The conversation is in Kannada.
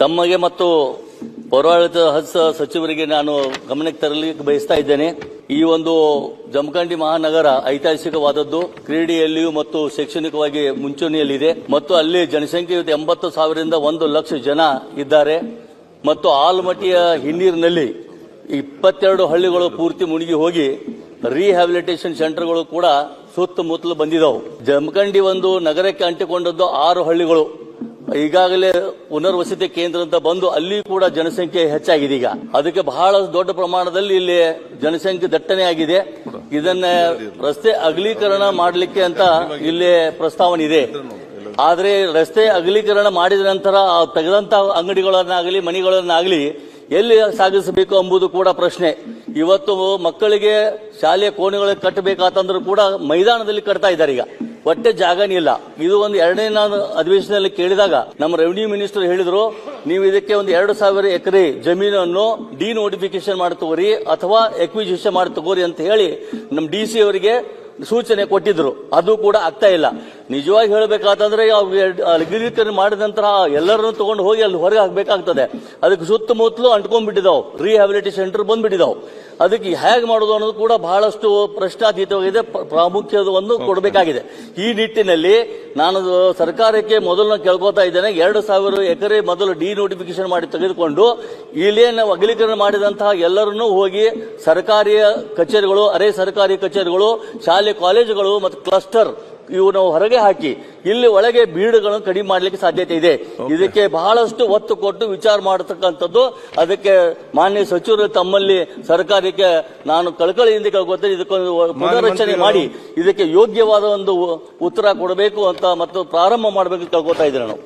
ತಮಗೆ ಮತ್ತು ಪೌರಾಡಳಿತ ಹಸ ಸಚಿವರಿಗೆ ನಾನು ಗಮನಕ್ಕೆ ತರಲಿಕ್ಕೆ ಬಯಸ್ತಾ ಇದ್ದೇನೆ. ಈ ಒಂದು ಜಮಖಂಡಿ ಮಹಾನಗರ ಐತಿಹಾಸಿಕವಾದದ್ದು ಕ್ರೀಡೆಯಲ್ಲಿಯೂ ಮತ್ತು ಶೈಕ್ಷಣಿಕವಾಗಿ ಮುಂಚೂಣಿಯಲ್ಲಿದೆ. ಮತ್ತು ಅಲ್ಲಿ ಜನಸಂಖ್ಯೆ ಎಂಬತ್ತು ಸಾವಿರದಿಂದ ಒಂದು ಲಕ್ಷ ಜನ ಇದ್ದಾರೆ. ಮತ್ತು ಆಲ್ಮಟ್ಟಿಯ ಹಿನ್ನೀರಿನಲ್ಲಿ ಇಪ್ಪತ್ತೆರಡು ಹಳ್ಳಿಗಳು ಪೂರ್ತಿ ಮುಳುಗಿ ಹೋಗಿ ರಿಹ್ಯಾಬಿಲಿಟೇಷನ್ ಸೆಂಟರ್ಗಳು ಕೂಡ ಸುತ್ತಮುತ್ತಲು ಬಂದಿದ್ದವು ಜಮಖಂಡಿ ಒಂದು ನಗರಕ್ಕೆ ಅಂಟಿಕೊಂಡದ್ದು ಆರು ಹಳ್ಳಿಗಳು. ಈಗಾಗಲೇ ಪುನರ್ವಸತಿ ಕೇಂದ್ರ ಅಂತ ಬಂದು ಅಲ್ಲಿ ಕೂಡ ಜನಸಂಖ್ಯೆ ಹೆಚ್ಚಾಗಿದೆ ಈಗ. ಅದಕ್ಕೆ ಬಹಳ ದೊಡ್ಡ ಪ್ರಮಾಣದಲ್ಲಿ ಇಲ್ಲಿ ಜನಸಂಖ್ಯೆ ದಟ್ಟಣೆ ಆಗಿದೆ. ಇದನ್ನ ರಸ್ತೆ ಅಗಲೀಕರಣ ಮಾಡಲಿಕ್ಕೆ ಅಂತ ಇಲ್ಲಿ ಪ್ರಸ್ತಾವನೆ ಇದೆ. ಆದ್ರೆ ರಸ್ತೆ ಅಗಲೀಕರಣ ಮಾಡಿದ ನಂತರ ತೆಗೆದಂತ ಅಂಗಡಿಗಳನ್ನಾಗಲಿ, ಮನೆಗಳನ್ನಾಗಲಿ ಎಲ್ಲಿ ಸಾಗಿಸಬೇಕು ಎಂಬುದು ಕೂಡ ಪ್ರಶ್ನೆ. ಇವತ್ತು ಮಕ್ಕಳಿಗೆ ಶಾಲೆಯ ಕೋಣೆಗಳಿಗೆ ಕಟ್ಟಬೇಕಾತಂದ್ರೂ ಕೂಡ ಮೈದಾನದಲ್ಲಿ ಕಟ್ತಾ ಇದ್ದಾರೆ ಈಗ. ಒಟ್ಟೆ ಜಾಗನೇ ಇಲ್ಲ. ಇದು ಒಂದು ಎರಡನೇ ನಾನು ಅಧಿವೇಶನದಲ್ಲಿ ಕೇಳಿದಾಗ ನಮ್ಮ ರೆವಿನ್ಯೂ ಮಿನಿಸ್ಟರ್ ಹೇಳಿದ್ರು, ನೀವು ಇದಕ್ಕೆ ಒಂದು ಎರಡು ಸಾವಿರ ಎಕರೆ ಜಮೀನನ್ನು ಡಿ ನೋಟಿಫಿಕೇಶನ್ ಮಾಡಿ ತಗೋರಿ ಅಥವಾ ಎಕ್ವಿಜಿಷನ್ ಮಾಡಿ ತಗೋರಿ ಅಂತ ಹೇಳಿ ನಮ್ಮ ಡಿ ಸಿ ಅವರಿಗೆ ಸೂಚನೆ ಕೊಟ್ಟಿದ್ರು. ಅದು ಕೂಡ ಆಗ್ತಾ ಇಲ್ಲ. ನಿಜವಾಗಿ ಹೇಳಬೇಕಾತಂದ್ರೆ ಅಗ್ರೀಕರಣ ಮಾಡಿದ ನಂತರ ಎಲ್ಲರನ್ನು ತಗೊಂಡು ಹೋಗಿ ಅಲ್ಲಿ ಹೊರಗೆ ಹಾಕಬೇಕಾಗ್ತದೆ. ಅದಕ್ಕೆ ಸುತ್ತಮುತ್ತಲು ಅಂಟ್ಕೊಂಡ್ಬಿಟ್ಟಿದಾವ್. ರಿಹ್ಯಾಬಿಲಿಟಿ ಸೆಂಟರ್ ಬಂದ್ಬಿಟ್ಟಿದಾವ್. ಅದಕ್ಕೆ ಹೇಗೆ ಮಾಡೋದು ಅನ್ನೋದು ಕೂಡ ಬಹಳಷ್ಟು ಪ್ರಶ್ನಾತೀತವಾಗಿದೆ ಪ್ರ- ಪ್ರಾಮುಖ್ಯವನ್ನು ಕೊಡಬೇಕಾಗಿದೆ. ಈ ನಿಟ್ಟಿನಲ್ಲಿ ನಾನು ಸರ್ಕಾರಕ್ಕೆ ಮೊದಲು ಕೇಳ್ಕೊತಾ ಇದ್ದೇನೆ ಎರಡು ಸಾವಿರ ಎಕರೆ ಮೊದಲು ಡಿ ನೋಟಿಫಿಕೇಶನ್ ಮಾಡಿ ತೆಗೆದುಕೊಂಡು ಇಲ್ಲೇ ನಾವು ಅಗಲೀಕರಣ ಮಾಡಿದಂತಹ ಎಲ್ಲರನ್ನೂ ಹೋಗಿ ಸರ್ಕಾರಿ ಕಚೇರಿಗಳು ಅರೆ ಸರ್ಕಾರಿ ಕಚೇರಿಗಳು ಶಾಲೆ ಕಾಲೇಜುಗಳು ಮತ್ತು ಕ್ಲಸ್ಟರ್ ಇವು ನಾವು ಹೊರಗೆ ಹಾಕಿ ಇಲ್ಲಿ ಒಳಗೆ ಬೀಡುಗಳನ್ನು ಕಡಿಮೆ ಮಾಡಲಿಕ್ಕೆ ಸಾಧ್ಯತೆ ಇದೆ. ಇದಕ್ಕೆ ಬಹಳಷ್ಟು ಒತ್ತು ಕೊಟ್ಟು ವಿಚಾರ ಮಾಡತಕ್ಕಂಥದ್ದು ಅದಕ್ಕೆ ಮಾನ್ಯ ಸಚಿವರು ತಮ್ಮಲ್ಲಿ ಸರ್ಕಾರಕ್ಕೆ ನಾನು ಕಳಕಳಿಯಿಂದ ಕೇಳ್ಕೊತೇನೆ ಇದಕ್ಕೊಂದು ಪುನರಚನೆ ಮಾಡಿ ಇದಕ್ಕೆ ಯೋಗ್ಯವಾದ ಒಂದು ಉತ್ತರ ಕೊಡಬೇಕು ಅಂತ ಮತ್ತು ಪ್ರಾರಂಭ ಮಾಡಬೇಕು ಕೇಳ್ಕೊತಾ ಇದ್ದೇನೆ ನಾವು